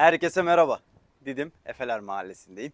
Herkese merhaba. Didim Efeler Mahallesi'ndeyim.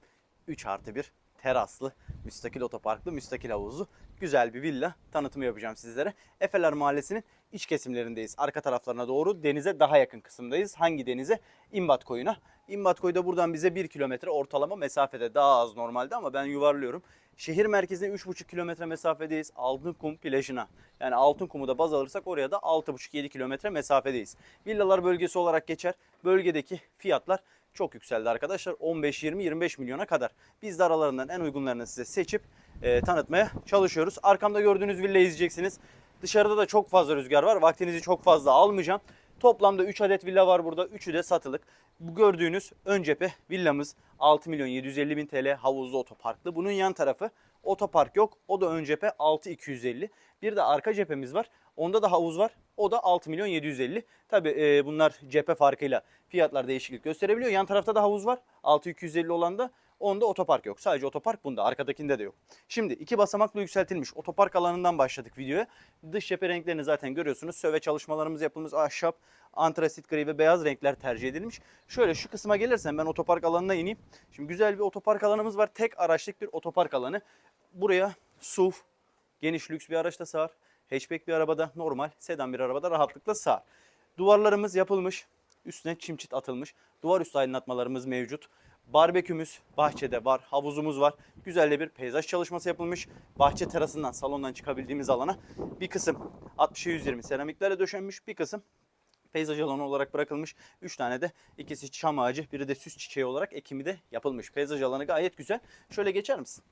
3 artı 1 teraslı, müstakil otoparklı, müstakil havuzlu güzel bir villa tanıtımı yapacağım sizlere. Efeler Mahallesi'nin iç kesimlerindeyiz. Arka taraflarına doğru denize daha yakın kısımdayız. Hangi denize? İmbat Koyu'na. İmbat Koyu da buradan bize 1 kilometre ortalama mesafede. Daha az normalde ama ben yuvarlıyorum. Şehir merkezine 3,5 kilometre mesafedeyiz. Altınkum plajına. Yani Altınkum'u da baz alırsak oraya da 6,5-7 kilometre mesafedeyiz. Villalar bölgesi olarak geçer. Bölgedeki fiyatlar çok yükseldi arkadaşlar. 15, 20, 25 milyona kadar. Biz de aralarından en uygunlarını size seçip e, tanıtmaya çalışıyoruz. Arkamda gördüğünüz villayı izleyeceksiniz. Dışarıda da çok fazla rüzgar var. Vaktinizi çok fazla almayacağım. Toplamda 3 adet villa var burada. Üçü de satılık. Bu gördüğünüz ön cephe villamız 6 milyon 750 bin TL havuzlu otoparklı. Bunun yan tarafı otopark yok. O da ön cephe 6 250. Bir de arka cephemiz var. Onda da havuz var. O da 6 milyon 750. Tabi bunlar cephe farkıyla fiyatlar değişiklik gösterebiliyor. Yan tarafta da havuz var. 6 250 olan da Onda otopark yok. Sadece otopark bunda. Arkadakinde de yok. Şimdi iki basamaklı yükseltilmiş otopark alanından başladık videoya. Dış cephe renklerini zaten görüyorsunuz. Söve çalışmalarımız yapılmış. Ahşap, antrasit gri ve beyaz renkler tercih edilmiş. Şöyle şu kısma gelirsem ben otopark alanına ineyim. Şimdi güzel bir otopark alanımız var. Tek araçlık bir otopark alanı. Buraya SUV, geniş lüks bir araçta sığar. Hatchback bir arabada normal, sedan bir arabada rahatlıkla sığar. Duvarlarımız yapılmış. Üstüne çim çit atılmış. Duvar üstü aydınlatmalarımız mevcut. Barbekümüz bahçede var, havuzumuz var. Güzel de bir peyzaj çalışması yapılmış. Bahçe terasından, salondan çıkabildiğimiz alana bir kısım 60'a 120 seramiklerle döşenmiş, bir kısım peyzaj alanı olarak bırakılmış. 3 tane de ikisi çam ağacı, biri de süs çiçeği olarak ekimi de yapılmış. Peyzaj alanı gayet güzel. Şöyle geçer misin?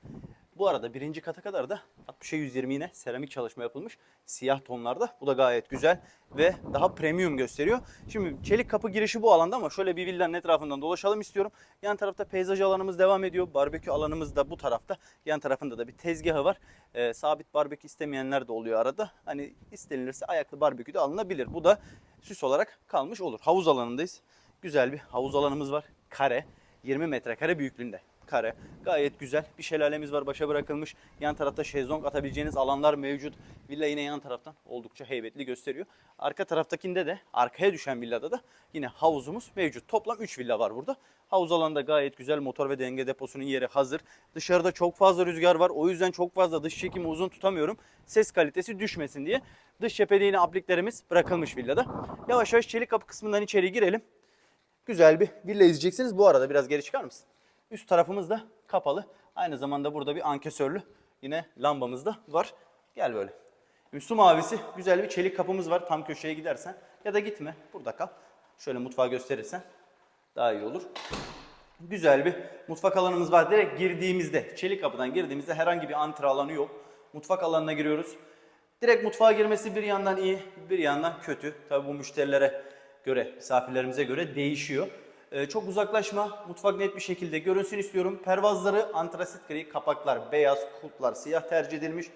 Bu arada birinci kata kadar da 60'a 120 yine seramik çalışma yapılmış. Siyah tonlarda. Bu da gayet güzel ve daha premium gösteriyor. Şimdi çelik kapı girişi bu alanda ama şöyle bir villanın etrafından dolaşalım istiyorum. Yan tarafta peyzaj alanımız devam ediyor. Barbekü alanımız da bu tarafta. Yan tarafında da bir tezgahı var. Ee, sabit barbekü istemeyenler de oluyor arada. Hani istenilirse ayaklı barbekü de alınabilir. Bu da süs olarak kalmış olur. Havuz alanındayız. Güzel bir havuz alanımız var. Kare. 20 metrekare büyüklüğünde kare. Gayet güzel. Bir şelalemiz var başa bırakılmış. Yan tarafta şezlong atabileceğiniz alanlar mevcut. Villa yine yan taraftan oldukça heybetli gösteriyor. Arka taraftakinde de arkaya düşen villada da yine havuzumuz mevcut. Toplam 3 villa var burada. Havuz alanında gayet güzel. Motor ve denge deposunun yeri hazır. Dışarıda çok fazla rüzgar var. O yüzden çok fazla dış çekimi uzun tutamıyorum. Ses kalitesi düşmesin diye. Dış cephede yine apliklerimiz bırakılmış villada. Yavaş yavaş çelik kapı kısmından içeri girelim. Güzel bir villa izleyeceksiniz. Bu arada biraz geri çıkar mısın? Üst tarafımız da kapalı. Aynı zamanda burada bir ankesörlü yine lambamız da var. Gel böyle. Su mavisi güzel bir çelik kapımız var tam köşeye gidersen. Ya da gitme burada kal. Şöyle mutfağı gösterirsen daha iyi olur. Güzel bir mutfak alanımız var. Direkt girdiğimizde, çelik kapıdan girdiğimizde herhangi bir antre alanı yok. Mutfak alanına giriyoruz. Direkt mutfağa girmesi bir yandan iyi, bir yandan kötü. Tabii bu müşterilere göre, misafirlerimize göre değişiyor. Ee, çok uzaklaşma, mutfak net bir şekilde görünsün istiyorum. Pervazları antrasit gri, kapaklar beyaz, kulplar siyah tercih edilmiş.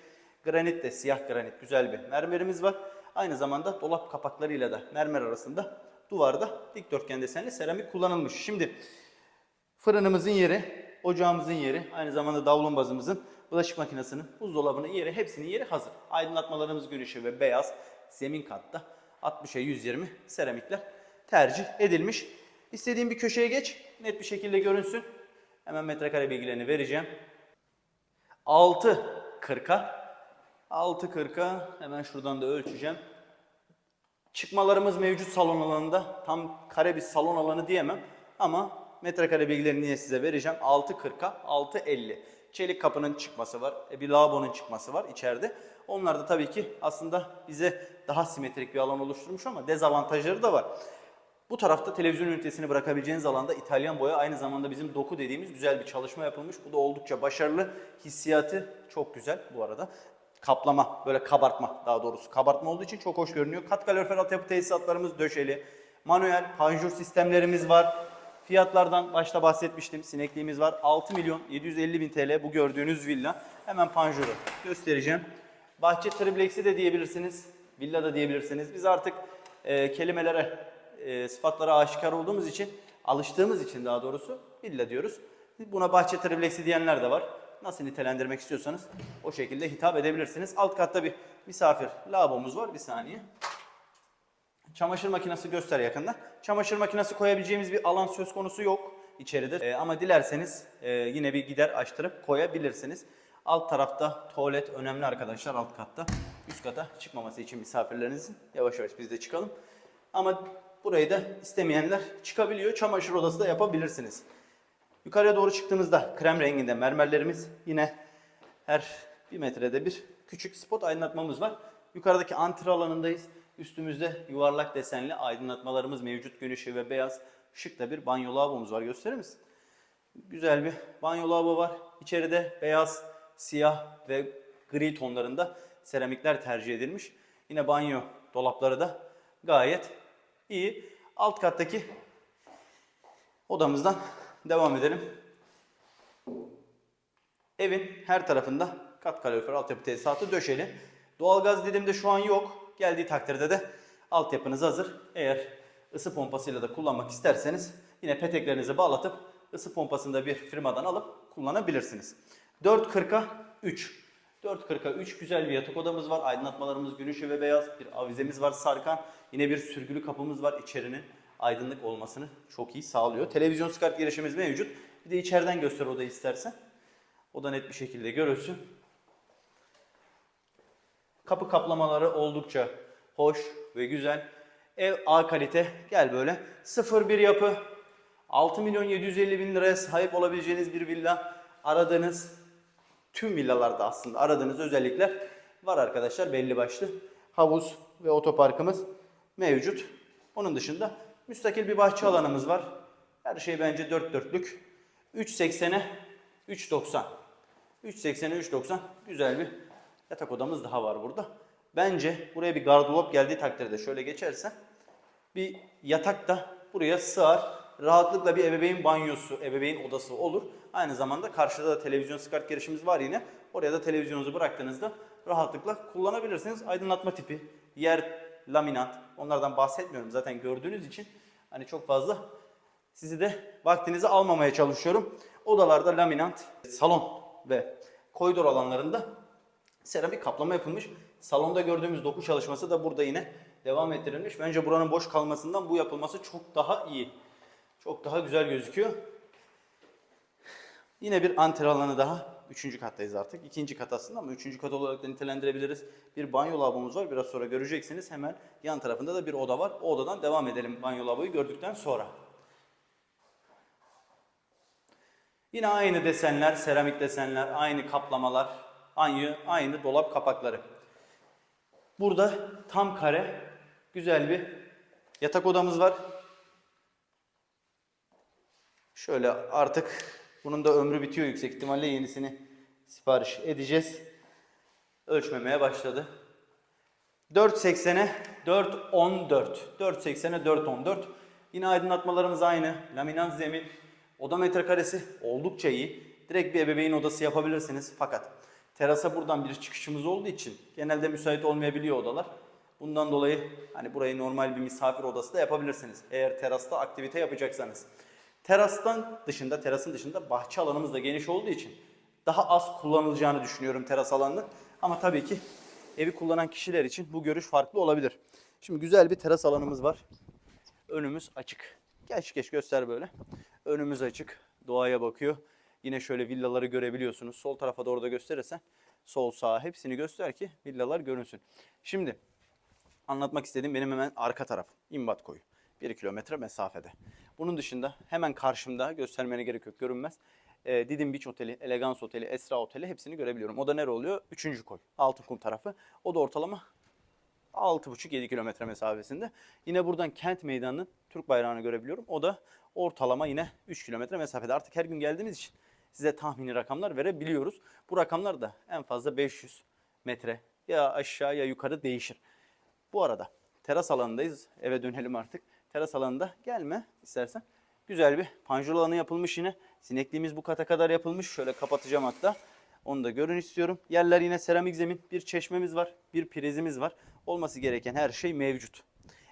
Granit de siyah granit güzel bir mermerimiz var. Aynı zamanda dolap kapaklarıyla da mermer arasında duvarda dikdörtgen desenli seramik kullanılmış. Şimdi fırınımızın yeri, ocağımızın yeri, aynı zamanda davlumbazımızın, bulaşık makinesinin, buzdolabının yeri, hepsinin yeri hazır. Aydınlatmalarımız gün ışığı ve beyaz, zemin katta 60'a 120 seramikler tercih edilmiş. İstediğin bir köşeye geç, net bir şekilde görünsün. Hemen metrekare bilgilerini vereceğim. 6.40'a 6.40'a hemen şuradan da ölçeceğim. Çıkmalarımız mevcut salon alanında. Tam kare bir salon alanı diyemem ama metrekare bilgilerini yine size vereceğim. 6.40'a 6.50. Çelik kapının çıkması var. E, bir lavabonun çıkması var içeride. Onlar da tabii ki aslında bize daha simetrik bir alan oluşturmuş ama dezavantajları da var. Bu tarafta televizyon ünitesini bırakabileceğiniz alanda İtalyan boya aynı zamanda bizim doku dediğimiz güzel bir çalışma yapılmış. Bu da oldukça başarılı. Hissiyatı çok güzel bu arada. Kaplama, böyle kabartma daha doğrusu. Kabartma olduğu için çok hoş görünüyor. Kat kalorifer altyapı tesisatlarımız döşeli. Manuel panjur sistemlerimiz var. Fiyatlardan başta bahsetmiştim. Sinekliğimiz var. 6 milyon 750 bin TL bu gördüğünüz villa. Hemen panjuru göstereceğim. Bahçe triplexi de diyebilirsiniz. Villa da diyebilirsiniz. Biz artık e, kelimelere, e, sıfatlara aşikar olduğumuz için, alıştığımız için daha doğrusu villa diyoruz. Buna bahçe triplexi diyenler de var. Nasıl nitelendirmek istiyorsanız o şekilde hitap edebilirsiniz. Alt katta bir misafir lavabomuz var. Bir saniye. Çamaşır makinesi göster yakında. Çamaşır makinesi koyabileceğimiz bir alan söz konusu yok içeride. Ee, ama dilerseniz e, yine bir gider açtırıp koyabilirsiniz. Alt tarafta tuvalet önemli arkadaşlar alt katta. Üst kata çıkmaması için misafirlerinizin yavaş yavaş biz de çıkalım. Ama burayı da istemeyenler çıkabiliyor. Çamaşır odası da yapabilirsiniz. Yukarıya doğru çıktığımızda krem renginde mermerlerimiz yine her bir metrede bir küçük spot aydınlatmamız var. Yukarıdaki antre alanındayız. Üstümüzde yuvarlak desenli aydınlatmalarımız mevcut. Gün ışığı ve beyaz şık da bir banyo lavabomuz var. Gösterir misin? Güzel bir banyo lavabo var. İçeride beyaz, siyah ve gri tonlarında seramikler tercih edilmiş. Yine banyo dolapları da gayet iyi. Alt kattaki odamızdan devam edelim. Evin her tarafında kat kalorifer altyapı tesisatı döşeli. Doğalgaz dediğimde şu an yok. Geldiği takdirde de altyapınız hazır. Eğer ısı pompasıyla da kullanmak isterseniz yine peteklerinizi bağlatıp ısı pompasını da bir firmadan alıp kullanabilirsiniz. 4.40'a 3. 4.40'a 3 güzel bir yatak odamız var. Aydınlatmalarımız ışığı ve beyaz. Bir avizemiz var sarkan. Yine bir sürgülü kapımız var. İçerinin aydınlık olmasını çok iyi sağlıyor. Televizyon skart girişimiz mevcut. Bir de içeriden göster odayı istersen. O da net bir şekilde görülsün. Kapı kaplamaları oldukça hoş ve güzel. Ev A kalite. Gel böyle. 0-1 yapı. 6 milyon 750 bin liraya sahip olabileceğiniz bir villa. Aradığınız tüm villalarda aslında aradığınız özellikler var arkadaşlar belli başlı. Havuz ve otoparkımız mevcut. Onun dışında müstakil bir bahçe alanımız var. Her şey bence dört dörtlük. 3.80'e 3.90. 3.80'e 3.90 güzel bir yatak odamız daha var burada. Bence buraya bir gardırop geldiği takdirde şöyle geçersen bir yatak da buraya sığar. Rahatlıkla bir ebeveyn banyosu, ebeveyn odası olur. Aynı zamanda karşıda da televizyon skart girişimiz var yine. Oraya da televizyonunuzu bıraktığınızda rahatlıkla kullanabilirsiniz. Aydınlatma tipi, yer laminat onlardan bahsetmiyorum zaten gördüğünüz için. Hani çok fazla sizi de vaktinizi almamaya çalışıyorum. Odalarda laminat, salon ve koridor alanlarında seramik kaplama yapılmış. Salonda gördüğümüz doku çalışması da burada yine devam ettirilmiş. Bence buranın boş kalmasından bu yapılması çok daha iyi. Çok daha güzel gözüküyor. Yine bir antre alanı daha. Üçüncü kattayız artık. İkinci kat aslında ama üçüncü kat olarak da nitelendirebiliriz. Bir banyo lavabomuz var. Biraz sonra göreceksiniz. Hemen yan tarafında da bir oda var. O odadan devam edelim banyo lavaboyu gördükten sonra. Yine aynı desenler, seramik desenler, aynı kaplamalar, aynı aynı dolap kapakları. Burada tam kare güzel bir yatak odamız var. Şöyle artık bunun da ömrü bitiyor yüksek ihtimalle yenisini sipariş edeceğiz. Ölçmemeye başladı. 4.80'e 4.14. 4.80'e 4.14. Yine aydınlatmalarımız aynı. Laminat zemin. Oda metrekaresi oldukça iyi. Direkt bir ebeveyn odası yapabilirsiniz. Fakat terasa buradan bir çıkışımız olduğu için genelde müsait olmayabiliyor odalar. Bundan dolayı hani burayı normal bir misafir odası da yapabilirsiniz. Eğer terasta aktivite yapacaksanız. Terastan dışında, terasın dışında bahçe alanımız da geniş olduğu için daha az kullanılacağını düşünüyorum teras alanının. Ama tabii ki evi kullanan kişiler için bu görüş farklı olabilir. Şimdi güzel bir teras alanımız var. Önümüz açık. Geç geç göster böyle. Önümüz açık. Doğaya bakıyor. Yine şöyle villaları görebiliyorsunuz. Sol tarafa doğru da gösterirsen sol sağ hepsini göster ki villalar görünsün. Şimdi anlatmak istediğim benim hemen arka taraf. İmbat koyu. 1 kilometre mesafede. Bunun dışında hemen karşımda göstermene gerek yok görünmez. E, Didim Beach Oteli, Elegans Oteli, Esra Oteli hepsini görebiliyorum. O da nere oluyor? Üçüncü koy. Altınkum tarafı. O da ortalama 6,5-7 kilometre mesafesinde. Yine buradan kent meydanının Türk bayrağını görebiliyorum. O da ortalama yine 3 kilometre mesafede. Artık her gün geldiğimiz için size tahmini rakamlar verebiliyoruz. Bu rakamlar da en fazla 500 metre ya aşağı ya yukarı değişir. Bu arada teras alanındayız. Eve dönelim artık. Teras alanında gelme istersen. Güzel bir panjur alanı yapılmış yine. Sinekliğimiz bu kata kadar yapılmış. Şöyle kapatacağım hatta. Onu da görün istiyorum. Yerler yine seramik zemin. Bir çeşmemiz var. Bir prizimiz var. Olması gereken her şey mevcut.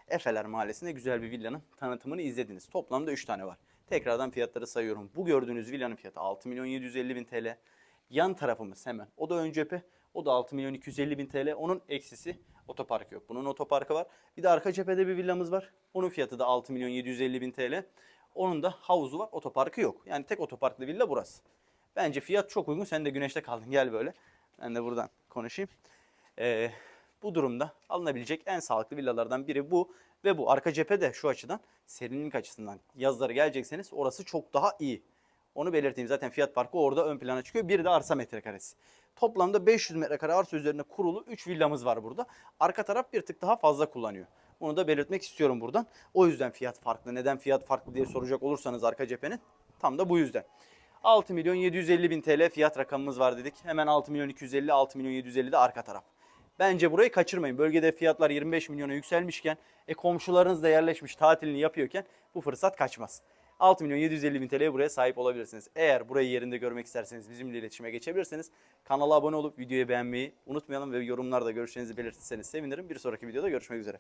Efeler Mahallesi'nde güzel bir villanın tanıtımını izlediniz. Toplamda 3 tane var. Tekrardan fiyatları sayıyorum. Bu gördüğünüz villanın fiyatı 6 milyon 750 bin TL. Yan tarafımız hemen. O da ön cephe. O da 6 milyon 250 bin TL. Onun eksisi Otopark yok. Bunun otoparkı var. Bir de arka cephede bir villamız var. Onun fiyatı da 6 milyon 750 bin TL. Onun da havuzu var. Otoparkı yok. Yani tek otoparklı villa burası. Bence fiyat çok uygun. Sen de güneşte kaldın. Gel böyle. Ben de buradan konuşayım. Ee, bu durumda alınabilecek en sağlıklı villalardan biri bu. Ve bu arka cephede şu açıdan serinlik açısından yazları gelecekseniz orası çok daha iyi. Onu belirteyim. Zaten fiyat farkı orada ön plana çıkıyor. Bir de arsa metrekaresi. Toplamda 500 metrekare arsa üzerine kurulu 3 villamız var burada. Arka taraf bir tık daha fazla kullanıyor. Bunu da belirtmek istiyorum buradan. O yüzden fiyat farklı. Neden fiyat farklı diye soracak olursanız arka cephenin tam da bu yüzden. 6 milyon 750 bin TL fiyat rakamımız var dedik. Hemen 6 milyon 250, 6 milyon 750 de arka taraf. Bence burayı kaçırmayın. Bölgede fiyatlar 25 milyona yükselmişken, e komşularınız da yerleşmiş tatilini yapıyorken bu fırsat kaçmaz. 6 milyon 750 bin TL'ye buraya sahip olabilirsiniz. Eğer burayı yerinde görmek isterseniz bizimle iletişime geçebilirsiniz. Kanala abone olup videoyu beğenmeyi unutmayalım ve yorumlarda görüşlerinizi belirtirseniz sevinirim. Bir sonraki videoda görüşmek üzere.